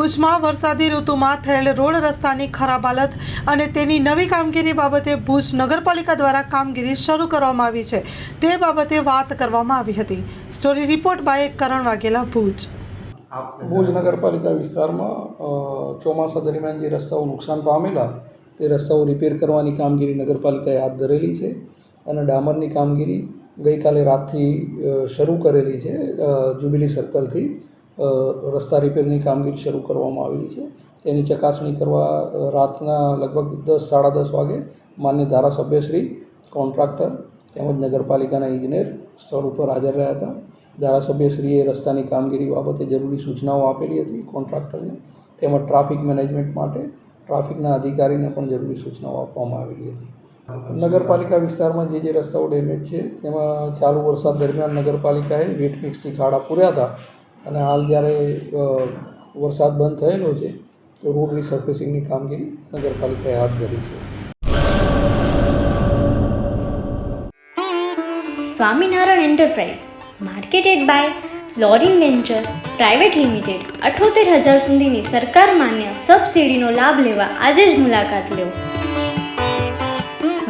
ભુજમાં વરસાદી ઋતુમાં થયેલ રોડ રસ્તાની ખરાબ હાલત અને તેની નવી કામગીરી બાબતે ભુજ નગરપાલિકા દ્વારા કામગીરી શરૂ કરવામાં આવી છે. તે બાબતે વાત કરવામાં આવી હતી. Story report by Karan Vaghela Bhuj. Bhuj નગરપાલિકા વિસ્તારમાં ચોમાસા દરમિયાન જે રસ્તાઓ નુકસાન પામેલા તે રસ્તાઓ રિપેર કરવાની કામગીરી નગરપાલિકાએ હાથ ધરેલી છે અને ડામરની કામગીરી ગઈકાલે રાતથી શરૂ કરેલી છે અ, જ્યુબિલી સર્કલથી રસ્તા રિપેરની કામગીરી શરૂ કરવામાં આવેલી છે. તેની ચકાસણી કરવા રાતના લગભગ દસ, સાડા દસ વાગે માન્ય ધારાસભ્યશ્રી કોન્ટ્રાક્ટર તેમજ નગરપાલિકાના ઇજનેર સ્થળ ઉપર હાજર રહ્યા હતા. ધારાસભ્યશ્રીએ રસ્તાની કામગીરી બાબતે જરૂરી સૂચનાઓ આપેલી હતી કોન્ટ્રાક્ટરને તેમજ ટ્રાફિક મેનેજમેન્ટ માટે ટ્રાફિકના અધિકારીને પણ જરૂરી સૂચનાઓ આપવામાં આવેલી હતી. નગરપાલિકા વિસ્તારમાં જે જે રસ્તાઓ ડેમેજ છે, તેમાં ચાલુ વરસાદ દરમિયાન નગરપાલિકાએ વેટ મિક્સથી ખાડા પૂર્યા હતા. અને હાલ જ્યારે વરસાદ બંધ થયેલો છે, તો રોડ રિસર્ફેસિંગની કામગીરી નગરપાલિકાએ હાથ ધરી છે. Swaminarayan enterprise marketed by flooring venture private limited અઠોતેર હજાર સુધીની સરકાર માન્ય સબસિડીનો લાભ લેવા આજે જ મુલાકાત લો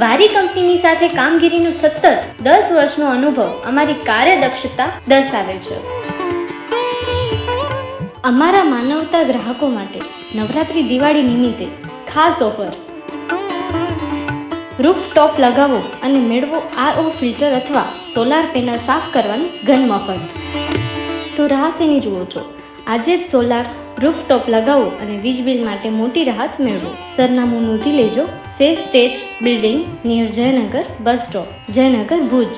વારી કંપનીની સાથે કામગીરીનો સતત દસ વર્ષનો અનુભવ અમારી કાર્યદક્ષતા દર્શાવે છે. અમારા માનવતા ગ્રાહકો માટે નવરાત્રિ દિવાળી નિમિત્તે ખાસ ઓફર. રૂફ ટોપ લગાવો અને મેળવો આરઓ ફિલ્ટર અથવા સોલાર પેનલ સાફ કરવાની ઘન મફત. તો રાહ શેની જુઓ છો, આજે જ સોલાર રૂફ ટોપ લગાવો અને વીજ બિલ માટે મોટી રાહત મેળવો. સરનામું નોંધી લેજો, સે stage building, near Jaynagar, bus stop, Jaynagar Bhuj.